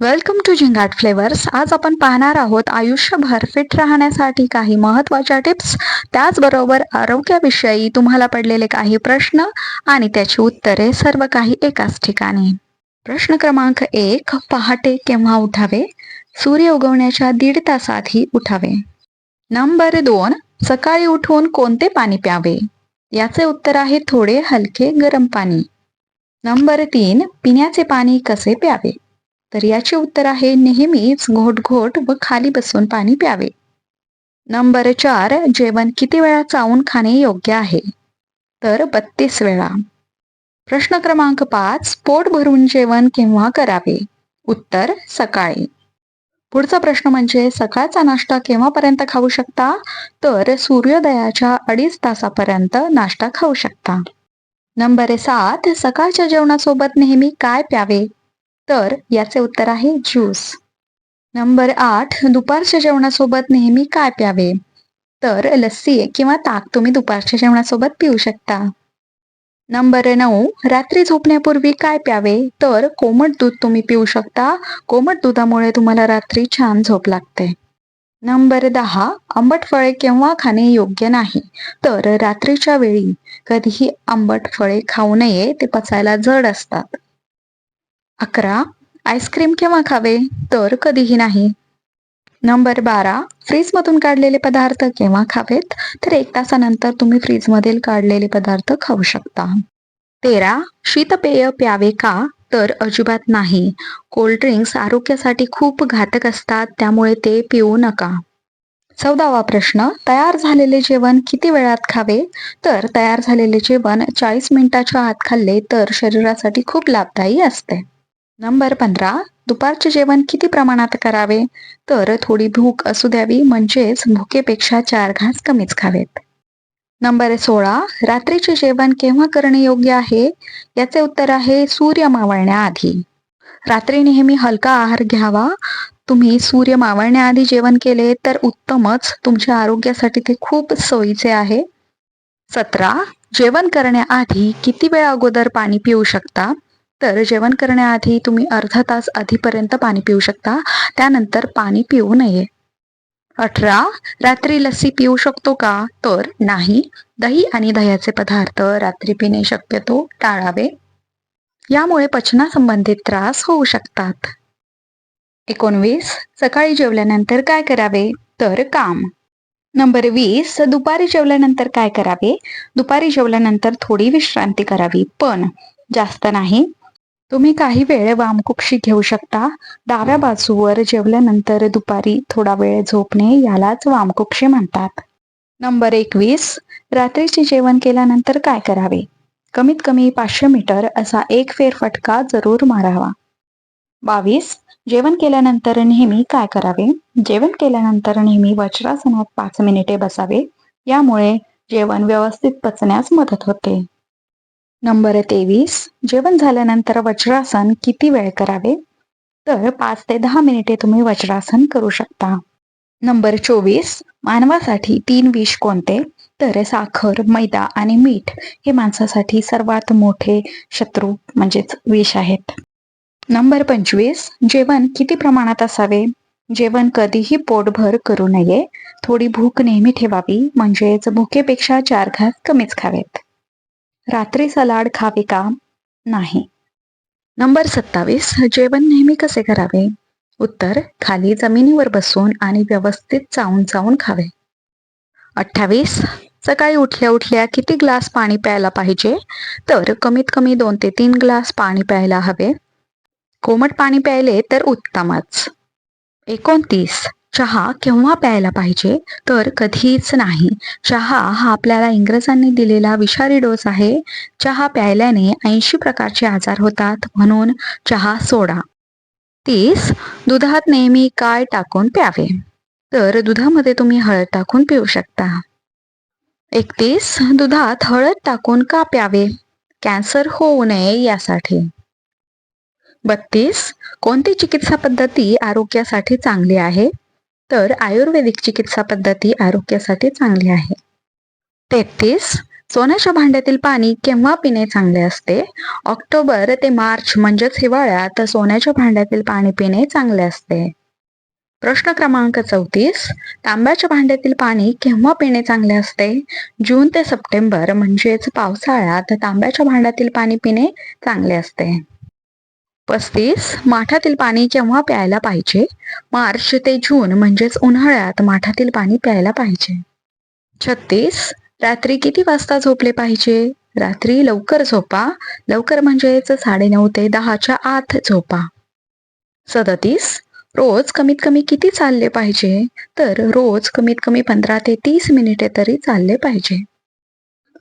Welcome to Zingaat flavours आज आपण पाहणार आहोत आयुष्यभर फिट राहण्यासाठी काही महत्त्वाच्या टिप्स त्याचबरोबर आरोग्याविषयी तुम्हाला पडलेले काही प्रश्न आणि त्याची उत्तरे सर्व काही एकाच ठिकाणी. प्रश्न क्रमांक एक पहाटे केव्हा उठावे? सूर्य उगवण्याच्या दीड तासातही उठावे. नंबर दोन सकाळी उठून कोणते पाणी प्यावे? याचे उत्तर आहे थोडे हलके गरम पाणी. नंबर तीन पिण्याचे पाणी कसे प्यावे? तर याचे उत्तर आहे नेहमीच घोट घोट व खाली बसून पाणी प्यावे. नंबर चार जेवण किती वेळा चावून खाणे योग्य आहे? तर बत्तीस वेळा. प्रश्न क्रमांक पाच पोट भरून जेवण केव्हा करावे? उत्तर सकाळी. पुढचा प्रश्न म्हणजे सकाळचा नाश्ता केव्हापर्यंत खाऊ शकता? तर सूर्योदयाच्या अडीच तासापर्यंत नाश्ता खाऊ शकता. नंबर सात सकाळच्या जेवणासोबत नेहमी काय प्यावे? तर याचे उत्तर आहे ज्यूस. नंबर आठ दुपारच्या जेवणासोबत नेहमी काय प्यावे? तर लस्सी किंवा ताक तुम्ही दुपारच्या जेवणासोबत पिऊ शकता. नंबर नऊ रात्री झोपण्यापूर्वी काय प्यावे? तर कोमट दूध तुम्ही पिऊ शकता. कोमट दुधामुळे तुम्हाला रात्री छान झोप लागते. नंबर दहा आंबट फळे केव्हा खाणे योग्य नाही? तर रात्रीच्या वेळी कधीही आंबट फळे खाऊ नये ते पचायला जड असतात. अकरा आईस्क्रीम केव्हा खावे? तर कधीही नाही. नंबर बारा फ्रीजमधून काढलेले पदार्थ केव्हा खावेत? तर एक तासानंतर तुम्ही फ्रीजमधील काढलेले पदार्थ खाऊ शकता. तेरा शीतपेय प्यावे का? तर अजिबात नाही. कोल्ड ड्रिंक्स आरोग्यासाठी खूप घातक असतात त्यामुळे ते पिऊ नका. चौदावा प्रश्न तयार झालेले जेवण किती वेळात खावे? तर तयार झालेले जेवण चाळीस मिनिटाच्या आत खाल्ले तर शरीरासाठी खूप लाभदायी असते. नंबर पंधरा दुपारचे जेवण किती प्रमाणात करावे? तर थोडी भूक असू द्यावी म्हणजेच भुकेपेक्षा चार घास कमीच खावेत. नंबर सोळा रात्रीचे जेवण केव्हा करणे योग्य आहे? याचे उत्तर आहे सूर्य मावळण्याआधी. रात्री नेहमी हलका आहार घ्यावा. तुम्ही सूर्य मावळण्याआधी जेवण केले तर उत्तमच. तुमच्या आरोग्यासाठी ते खूप सोयीचे आहे. सतरा जेवण करण्याआधी किती वेळ अगोदर पाणी पिऊ शकता? तर जेवण करण्याआधी तुम्ही अर्धा तास आधीपर्यंत पाणी पिऊ शकता. त्यानंतर पाणी पिऊ नये. अठरा. रात्री लस्सी पिऊ शकतो का? तर नाही. दही आणि दह्याचे पदार्थ रात्री पिणे शक्यतो टाळावे. यामुळे पचनासंबंधित त्रास होऊ शकतात. एकोणवीस. सकाळी जेवल्यानंतर काय करावे? तर काम. नंबर वीस. दुपारी जेवल्यानंतर काय करावे? दुपारी जेवल्यानंतर थोडी विश्रांती करावी. पण जास्त नाही. तुम्ही काही वेळ वामकुक्षी घेऊ शकता. डाव्या बाजूवर जेवल्यानंतर दुपारी थोडा वेळ झोपणे यालाच वामकुक्षी म्हणतात. नंबर एकवीस. रात्रीचे जेवण केल्यानंतर काय करावे? कमीत कमी पाचशे मीटर असा एक फेरफटका जरूर मारावा. बावीस. जेवण केल्यानंतर नेहमी काय करावे? जेवण केल्यानंतर नेहमी वज्रासनात पाच मिनिटे बसावे. यामुळे जेवण व्यवस्थित पचण्यास मदत होते. नंबर तेवीस. जेवण झाल्यानंतर वज्रासन किती वेळ करावे? तर पाच ते दहा मिनिटे तुम्ही वज्रासन करू शकता. नंबर चोवीस. मानवासाठी तीन विष कोणते? तर साखर मैदा आणि मीठ हे माणसासाठी सर्वात मोठे शत्रू म्हणजेच विष आहेत. नंबर पंचवीस. जेवण किती प्रमाणात असावे? जेवण कधीही पोटभर करू नये. थोडी भूक नेहमी ठेवावी म्हणजेच भुकेपेक्षा चार घास कमीच खावेत. रात्री सलाड खावे का? नाही. नंबर सत्तावीस जेवण नेहमी कसे करावे? उत्तर खाली जमिनीवर बसून आणि व्यवस्थित चावून चावून खावे. अठ्ठावीस सकाळी उठल्या उठल्या किती ग्लास पाणी प्यायला पाहिजे? तर कमीत कमी दोन ते तीन ग्लास पाणी प्यायला हवे. कोमट पाणी प्यायले तर उत्तमच. एकोणतीस चहा केव्हा प्यायला पाहिजे? तर कधीच नाही. चहा हा आपल्याला इंग्रजांनी दिलेला विषारी डोस आहे. चहा प्यायल्याने ऐंशी प्रकारचे आजार होतात म्हणून चहा सोडा. तीस दुधात नेहमी काय टाकून प्यावे? तर दुधामध्ये तुम्ही हळद टाकून पिऊ शकता. एकतीस दुधात हळद टाकून का प्यावे? कॅन्सर होऊ नये यासाठी. बत्तीस कोणती चिकित्सा पद्धती आरोग्यासाठी चांगली आहे? तर आयुर्वेदिक चिकित्सा पद्धती आरोग्यासाठी चांगली आहे. तेहतीस सोन्याच्या भांड्यातील पाणी केव्हा पिणे चांगले असते? ऑक्टोबर ते मार्च म्हणजेच हिवाळ्यात सोन्याच्या भांड्यातील पाणी पिणे चांगले असते. प्रश्न क्रमांक चौतीस तांब्याच्या भांड्यातील पाणी केव्हा पिणे चांगले असते? जून ते सप्टेंबर म्हणजेच पावसाळ्यात तांब्याच्या भांड्यातील पाणी पिणे चांगले असते. पस्तीस. माठातील पाणी केव्हा प्यायला पाहिजे? मार्च ते जून म्हणजेच उन्हाळ्यात माठातील पाणी प्यायला पाहिजे. छत्तीस. रात्री किती वाजता झोपले पाहिजे? रात्री लवकर झोपा. लवकर म्हणजेच साडेनऊ ते दहाच्या आत झोपा. सदतीस. रोज कमीत कमी किती चालले पाहिजे? तर रोज कमीत कमी पंधरा ते तीस मिनिटे तरी चालले पाहिजे.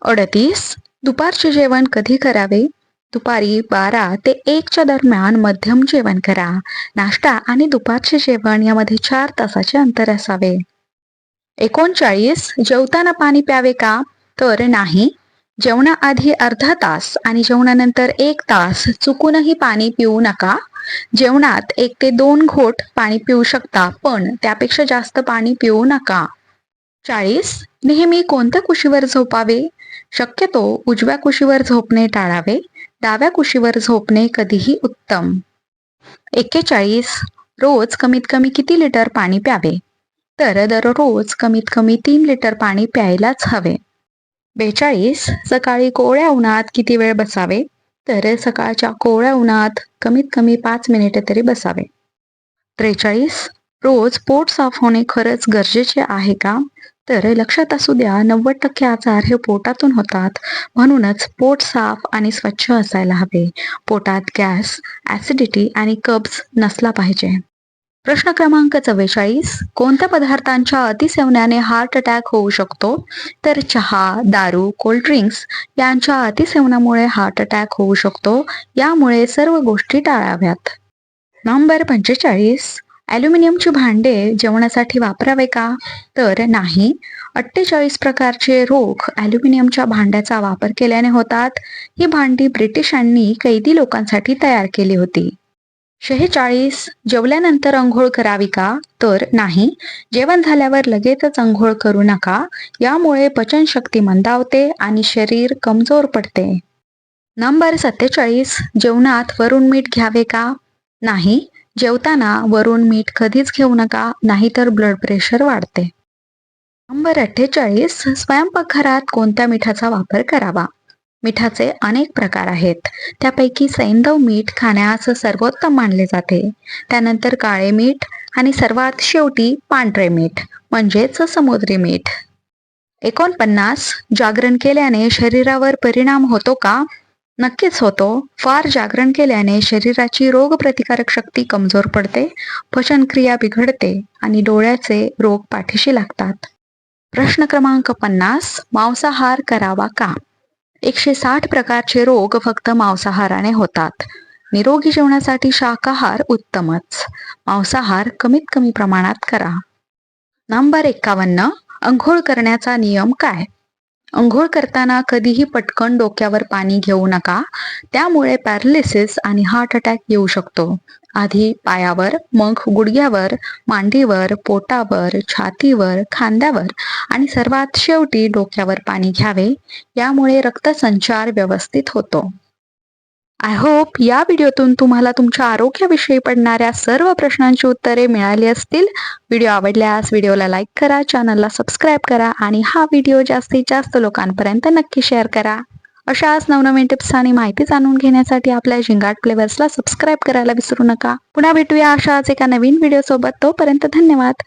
अडतीस. दुपारचे जेवण कधी करावे? दुपारी बारा ते एकच्या दरम्यान मध्यम जेवण करा. नाश्ता आणि दुपारचे जेवण यामध्ये चार तासाचे अंतर असावे. एकोणचाळीस जेवताना पाणी प्यावे का? तर नाही. जेवणाआधी अर्धा तास आणि जेवणानंतर एक तास चुकूनही पाणी पिऊ नका. जेवणात एक ते दोन घोट पाणी पिऊ शकता पण त्यापेक्षा जास्त पाणी पिऊ नका. चाळीस नेहमी कोणत्या कुशीवर झोपावे? शक्यतो उजव्या कुशीवर झोपणे टाळावे. डाव्या कुशीवर झोपणे कधीही उत्तम. एक्केचाळीस. रोज कमीत कमी किती लिटर पाणी प्यावे? तर दररोज कमीत कमी तीन लिटर पाणी प्यायलाच हवे. बेचाळीस. सकाळी कोवळ्या उन्हात किती वेळ बसावे? तर सकाळच्या कोवळ्या उन्हात कमीत कमी पाच मिनिटे तरी बसावे. त्रेचाळीस. रोज पोट साफ होणे खरंच गरजेचे आहे का? तर लक्षात असू द्या नव्वद टक्के आजार हे पोटातून होतात. म्हणूनच पोट साफ आणि स्वच्छ असायला हवे. पोटात गॅस ऍसिडिटी आणि कब्ज नसला पाहिजे. प्रश्न क्रमांक चव्वेचाळीस. कोणत्या पदार्थांच्या अतिसेवनाने हार्ट अटॅक होऊ शकतो? तर चहा दारू कोल्ड ड्रिंक्स यांच्या अतिसेवनामुळे हार्ट अटॅक होऊ शकतो. यामुळे सर्व गोष्टी टाळाव्यात. नंबर पंचेचाळीस. ॲल्युमिनियमची भांडे जेवणासाठी वापरावे का? तर नाही. अठ्ठेचाळीस प्रकारचे रोग ॲल्युमिनियमच्या भांड्याचा वापर केल्याने होतात. ही भांडी ब्रिटिशांनी कैदी लोकांसाठी तयार केली होती. शेहेचाळीस जेवल्यानंतर अंघोळ करावी का? तर नाही. जेवण झाल्यावर लगेचच अंघोळ करू नका. यामुळे पचनशक्ती मंदावते आणि शरीर कमजोर पडते. नंबर सत्तेचाळीस जेवणात वरून मीठ घ्यावे का? नाही. जेवताना वरून मीठ कधीच घेऊ नका नाहीतर ब्लड प्रेशर वाढते. नंबर अठ्ठेचाळीस स्वयंपाकघरात कोणत्या मिठाचा वापर करावा? मिठाचे अनेक प्रकार आहेत. त्यापैकी सैंधव मीठ खाण्यास सर्वोत्तम मानले जाते. त्यानंतर काळे मीठ आणि सर्वात शेवटी पांढरे मीठ म्हणजेच समुद्री मीठ. एकोणपन्नास जागरण केल्याने शरीरावर परिणाम होतो का? नक्कीच होतो. फार जागरण केल्याने शरीराची रोगप्रतिकारक शक्ती कमजोर पडते पचनक्रिया बिघडते आणि डोळ्याचे रोग पाठीशी लागतात. प्रश्न क्रमांक पन्नास मांसाहार करावा का? एकशे साठ प्रकारचे रोग फक्त मांसाहाराने होतात. निरोगी जेवणासाठी शाकाहार उत्तमच. मांसाहार कमीत कमी प्रमाणात करा. नंबर एक्कावन्न अंघोळ करण्याचा नियम काय? अंघोळ करताना कधीही पटकन डोक्यावर पाणी घेऊ नका. त्यामुळे पॅरालिसिस आणि हार्ट अटॅक येऊ शकतो. आधी पायावर मग गुडघ्यावर मांडीवर पोटावर छातीवर खांद्यावर आणि सर्वात शेवटी डोक्यावर पाणी घ्यावे. यामुळे रक्तसंचार व्यवस्थित होतो. आय होप या व्हिडिओतून तुम्हाला तुमच्या आरोग्याविषयी पडणाऱ्या सर्व प्रश्नांची उत्तरे मिळाली असतील. व्हिडिओ आवडल्यास व्हिडिओला लाईक करा चॅनलला सबस्क्राईब करा आणि हा व्हिडिओ जास्तीत जास्त लोकांपर्यंत नक्की शेअर करा. अशाच नवनवीन टिप्स आणि माहिती जाणून घेण्यासाठी आपल्या झिंगाट फ्लेवर्सला सबस्क्राईब करायला विसरू नका. पुन्हा भेटूया अशाच एका नवीन व्हिडिओ सोबत तोपर्यंत धन्यवाद.